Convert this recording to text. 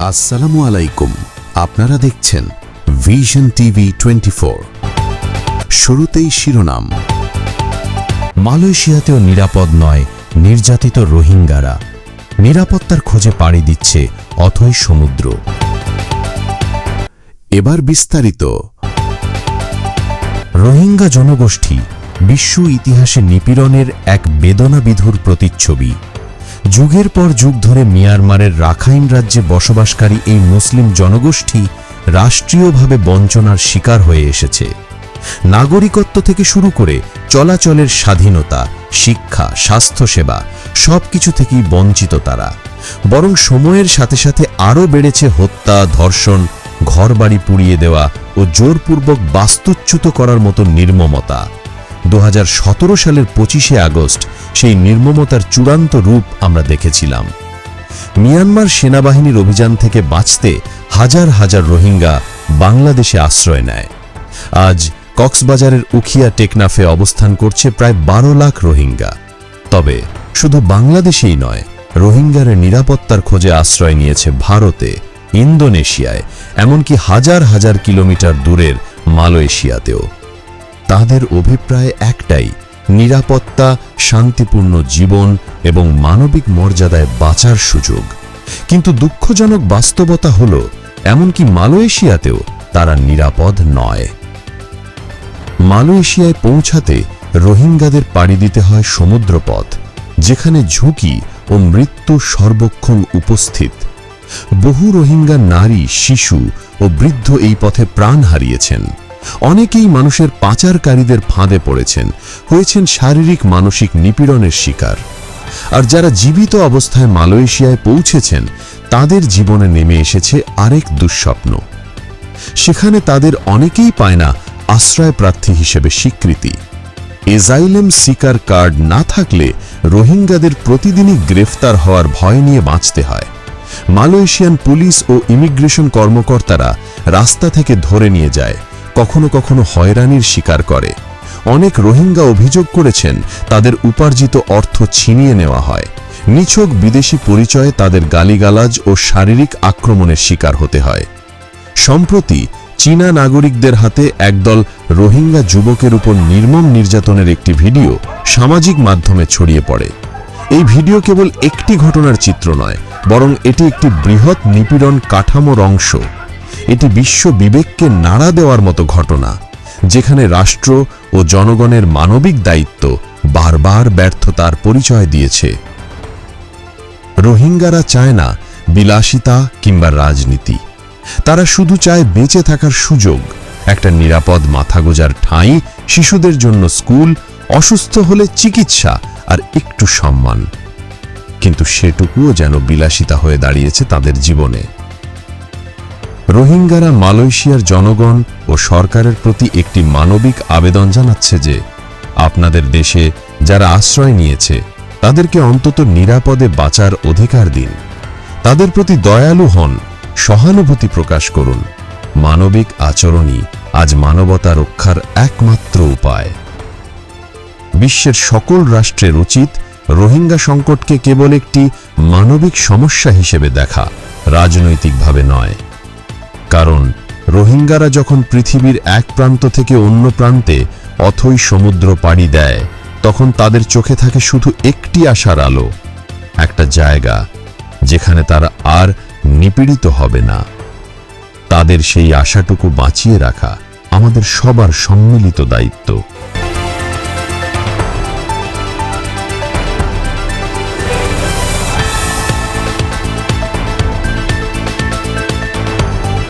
আসসালামু আলাইকুম। আপনারা দেখছেন ভিশন টিভি টোয়েন্টি শুরুতেই শিরোনাম। মালয়েশিয়াতেও নিরাপদ নয় নির্যাতিত রোহিঙ্গারা। নিরাপত্তার খোঁজে পাড়ি দিচ্ছে অথই সমুদ্র। এবার বিস্তারিত। রোহিঙ্গা জনগোষ্ঠী বিশ্ব ইতিহাসে নিপীড়নের এক বেদনাবিধুর প্রতিচ্ছবি। যুগের পর যুগ ধরে মিয়ানমারের রাখাইন রাজ্যে বসবাসকারী এই মুসলিম জনগোষ্ঠী রাষ্ট্রীয়ভাবে বঞ্চনার শিকার হয়ে এসেছে। নাগরিকত্ব থেকে শুরু করে চলাচলের স্বাধীনতা, শিক্ষা, স্বাস্থ্যসেবা, সবকিছু থেকেই বঞ্চিত তারা। বরং সময়ের সাথে সাথে আরও বেড়েছে হত্যা, ধর্ষণ, ঘরবাড়ি পুড়িয়ে দেওয়া ও জোরপূর্বক বাস্তুচ্যুত করার মতো নির্মমতা। দু হাজার সতেরো সালের পঁচিশে আগস্ট সেই নির্মমতার চূড়ান্ত রূপ আমরা দেখেছিলাম। মিয়ানমার সেনাবাহিনীর অভিযান থেকে বাঁচতে হাজার হাজার রোহিঙ্গা বাংলাদেশে আশ্রয় নেয়। আজ কক্সবাজারের উখিয়া টেকনাফে অবস্থান করছে প্রায় বারো লাখ রোহিঙ্গা। তবে শুধু বাংলাদেশেই নয়, রোহিঙ্গার নিরাপত্তার খোঁজে আশ্রয় নিয়েছে ভারতে, ইন্দোনেশিয়ায়, এমনকি হাজার হাজার কিলোমিটার দূরের মালয়েশিয়াতেও। তাদের অভিপ্রায় একটাই, নিরাপত্তা, শান্তিপূর্ণ জীবন এবং মানবিক মর্যাদায় বাঁচার সুযোগ। কিন্তু দুঃখজনক বাস্তবতা হল, এমনকি মালয়েশিয়াতেও তারা নিরাপদ নয়। মালয়েশিয়ায় পৌঁছাতে রোহিঙ্গাদের পাড়ি দিতে হয় সমুদ্রপথ, যেখানে ঝুঁকি ও মৃত্যু সর্বক্ষণ উপস্থিত। বহু রোহিঙ্গা নারী, শিশু ও বৃদ্ধ এই পথে প্রাণ হারিয়েছেন। অনেকেই মানুষের পাচারকারীদের ফাঁদে পড়েছেন। হয়েছেন শারীরিক মানসিক নিপীড়নের শিকার। আর যারা জীবিত অবস্থায় মালয়েশিয়ায় পৌঁছেছেন, তাদের জীবনে নেমে এসেছে আরেক দুঃস্বপ্ন। সেখানে তাদের অনেকেই পায় না আশ্রয় প্রার্থী হিসেবে স্বীকৃতি। এজাইলেম সিকার কার্ড না থাকলে রোহিঙ্গাদের প্রতিদিনই গ্রেফতার হওয়ার ভয় নিয়ে বাঁচতে হয়। মালয়েশিয়ান পুলিশ ও ইমিগ্রেশন কর্মকর্তারা রাস্তা থেকে ধরে নিয়ে যায়। কখনো কখনো হয়রানির শিকার করে। অনেক রোহিঙ্গা অভিযোগ করেছেন তাদের উপার্জিত অর্থ ছিনিয়ে নেওয়া হয়। নিছক বিদেশি পরিচয়ে তাদের গালিগালাজ ও শারীরিক আক্রমণের শিকার হতে হয়। সম্প্রতি চীনা নাগরিকদের হাতে একদল রোহিঙ্গা যুবকের উপর নির্মম নির্যাতনের একটি ভিডিও সামাজিক মাধ্যমে ছড়িয়ে পড়ে। এই ভিডিও কেবল একটি ঘটনার চিত্র নয়, বরং এটি একটি বৃহৎ নিপীড়ন কাঠামোর অংশ। এটি বিশ্ব বিবেককে নাড়া দেওয়ার মতো ঘটনা, যেখানে রাষ্ট্র ও জনগণের মানবিক দায়িত্ব বারবার ব্যর্থতার পরিচয় দিয়েছে। রোহিঙ্গারা চায় না বিলাসিতা কিংবা রাজনীতি। তারা শুধু চায় বেঁচে থাকার সুযোগ, একটা নিরাপদ মাথা গোজার ঠাঁই, শিশুদের জন্য স্কুল, অসুস্থ হলে চিকিৎসা আর একটু সম্মান। কিন্তু সেটুকুও যেন বিলাসিতা হয়ে দাঁড়িয়েছে তাদের জীবনে। রোহিঙ্গারা মালয়েশিয়ার জনগণ ও সরকারের প্রতি একটি মানবিক আবেদন জানাচ্ছে যে, আপনাদের দেশে যারা আশ্রয় নিয়েছে, তাদেরকে অন্তত নিরাপদে বাঁচার অধিকার দিন। তাদের প্রতি দয়ালু হন, সহানুভূতি প্রকাশ করুন। মানবিক আচরণই আজ মানবতা রক্ষার একমাত্র উপায়। বিশ্বের সকল রাষ্ট্রের উচিত রোহিঙ্গা সংকটকে কেবল একটি মানবিক সমস্যা হিসেবে দেখা, রাজনৈতিকভাবে নয়। কারণ রোহিঙ্গারা যখন পৃথিবীর এক প্রান্ত থেকে অন্য প্রান্তে অথই সমুদ্র পাড়ি দেয়, তখন তাদের চোখে থাকে শুধু একটি আশার আলো, একটা জায়গা, যেখানে তারা আর নিপীড়িত হবে না। তাদের সেই আশাটুকু বাঁচিয়ে রাখা আমাদের সবার সম্মিলিত দায়িত্ব।